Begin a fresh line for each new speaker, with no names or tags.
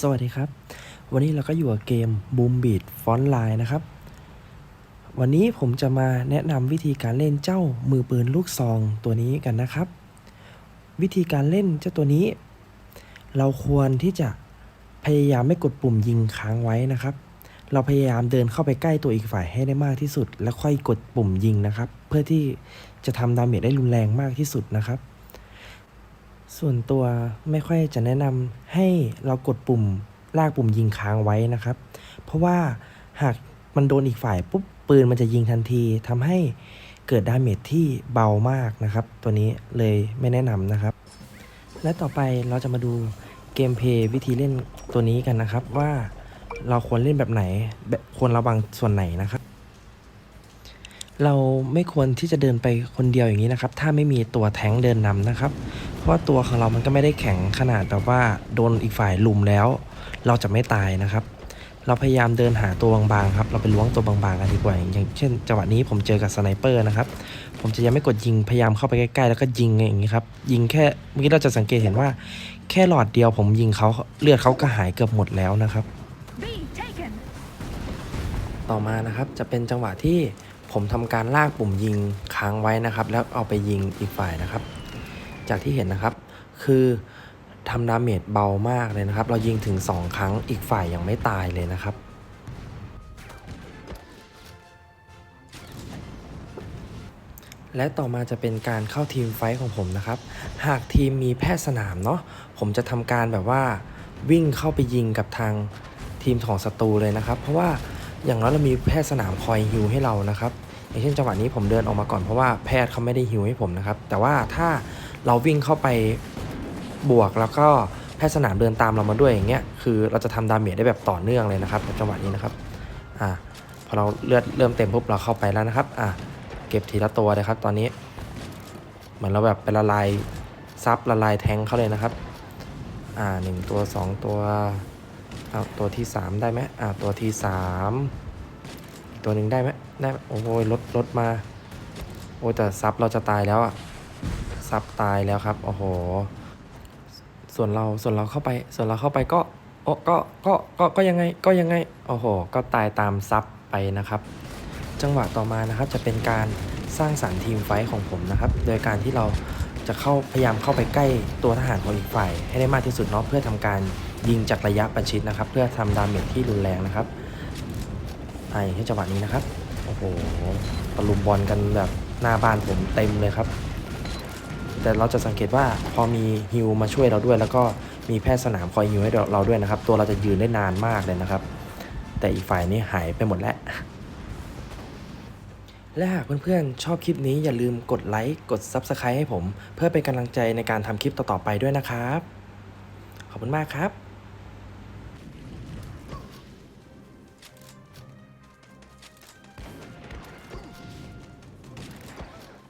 สวัสดีครับ วันนี้เราก็อยู่กับเกม Boom Beat Font Line นะครับ วันนี้ผมจะมาแนะนำวิธีการเล่นเจ้ามือปืนลูกซองตัวนี้กันนะครับ วิธีการเล่นเจ้าตัวนี้ เราควรที่จะพยายามไม่กดปุ่มยิงค้างไว้นะครับ เราพยายามเดินเข้าไปใกล้ตัวอีกฝ่ายให้ได้มากที่สุด แล้วค่อยกดปุ่มยิงนะครับ เพื่อที่จะทำดาเมจได้รุนแรงมากที่สุดนะครับ ส่วนตัวไม่ค่อยจะแนะนำให้เรากดปุ่มลากปุ่มยิงค้างไว้นะครับ เพราะว่าหากมันโดนอีกฝ่ายปุ๊บปืนมันจะยิงทันทีทำให้เกิดดาเมจที่เบามากนะครับ ตัวนี้เลยไม่แนะนำนะครับ และต่อไปเราจะมาดูเกมเพลย์วิธีเล่นตัวนี้กันนะครับ ว่าเราควรเล่นแบบไหนแบบควรระวังส่วนไหนนะครับ เราไม่ควรที่จะเดินไปคนเดียวอย่างนี้นะครับ ถ้าไม่มีตัวแท้งเดินนำนะครับ ราะว่าตัวของเรามันก็ไม่ได้แข็งขนาดแบบว่าโดนอีกฝ่ายลุมแล้ว เราจะไม่ตายนะครับ เราพยายามเดินหาตัวบางๆครับ เราไปล้วงตัวบางๆกันดีกว่า อย่างเช่นจังหวะนี้ผมเจอกับสไนเปอร์นะครับ ผมจะยังไม่กดยิง พยายามเข้าไปใกล้ๆแล้วก็ยิงอย่างนี้ครับ ยิงแค่ เมื่อกี้เราจะสังเกตเห็นว่า แค่หลอดเดียวผมยิงเขาเลือดเขาก็หายเกือบหมดแล้วนะครับ ต่อมานะครับจะเป็นจังหวะที่ผมทำการลากปุ่มยิงค้างไว้นะครับ แล้วเอาไปยิงอีกฝ่ายนะครับ จากที่เห็นนะครับ คือทำดาเมจเบามากเลยนะครับ เรายิงถึง 2 ครั้งอีกฝ่ายยังไม่ตายเลยนะครับ และต่อมาจะเป็นการเข้าทีมไฟท์ของผมนะครับ หากทีมมีแพทย์สนามเนาะผมจะทำการแบบว่าวิ่งเข้าไปยิงกับทางทีมของศัตรูเลยนะครับ เพราะว่าอย่างน้อยเรามีแพทย์สนามคอยฮิวให้เรานะครับอย่างเช่นจังหวะนี้ผมเดินออกมาก่อนเพราะว่าแพทย์เขาไม่ได้ฮิวให้ผมนะครับ แต่ว่าถ้า เราวิ่งเข้าไปบวกแล้วก็แพทย์สนามเดินตามเรามาด้วยอย่างเงี้ยคือเราจะทำดาเมจได้แบบต่อเนื่องเลยนะครับในจังหวะนี้นะครับอ่าพอเราเลือดเริ่มเต็มปุ๊บเราเข้าไปแล้วนะครับอ่าเก็บทีละตัวเลยครับตอนนี้ เหมือนเราแบบเป็นละลายซับละลายแทงเขาเลยนะครับอ่าหนึ่งตัวสองตัวเอาตัวที่สามได้ไหมอ่าตัวที่สามอีกตัวหนึ่งได้ไหมได้โอ้ยลดลดมาโอ้แต่ซับเราจะตายแล้วอะ ซับตายแล้วครับ โอ้โห ส่วนเราส่วนเราเข้าไป ส่วนเราเข้าไปก็โอ้ก็ก็ก็ก็ยังไงก็ยังไงโอ้โห ก็ตายตามซับไปนะครับ จังหวะต่อมานะครับจะเป็นการสร้างสรรค์ทีมไฟของผมนะครับ โดยการที่เราจะเข้าพยายามเข้าไปใกล้ตัวทหารของอีกฝ่าย ให้ได้มากที่สุดเนาะเพื่อทำการยิงจากระยะประชิดนะครับ เพื่อทำดาเมจที่รุนแรงนะครับอ่าอย่างที่จังหวะนี้นะครับโอ้โหตะลุมบอลกันแบบหน้าบ้านผมเต็มเลยครับ แต่เราจะสังเกตว่าพอมีฮิวมาช่วยเราด้วย แล้วก็มีแพทย์สนามคอยฮิวให้เราด้วยนะครับ ตัวเราจะยืนได้นานมากเลยนะครับ แต่อีกฝ่ายนี้หายไปหมดแล้วและหากเพื่อนๆ ชอบคลิปนี้อย่าลืมกดไลค์กด Subscribe ให้ผม เพื่อเป็นกำลังใจในการทำคลิปต่อๆไปด้วยนะครับ ขอบคุณมากครับ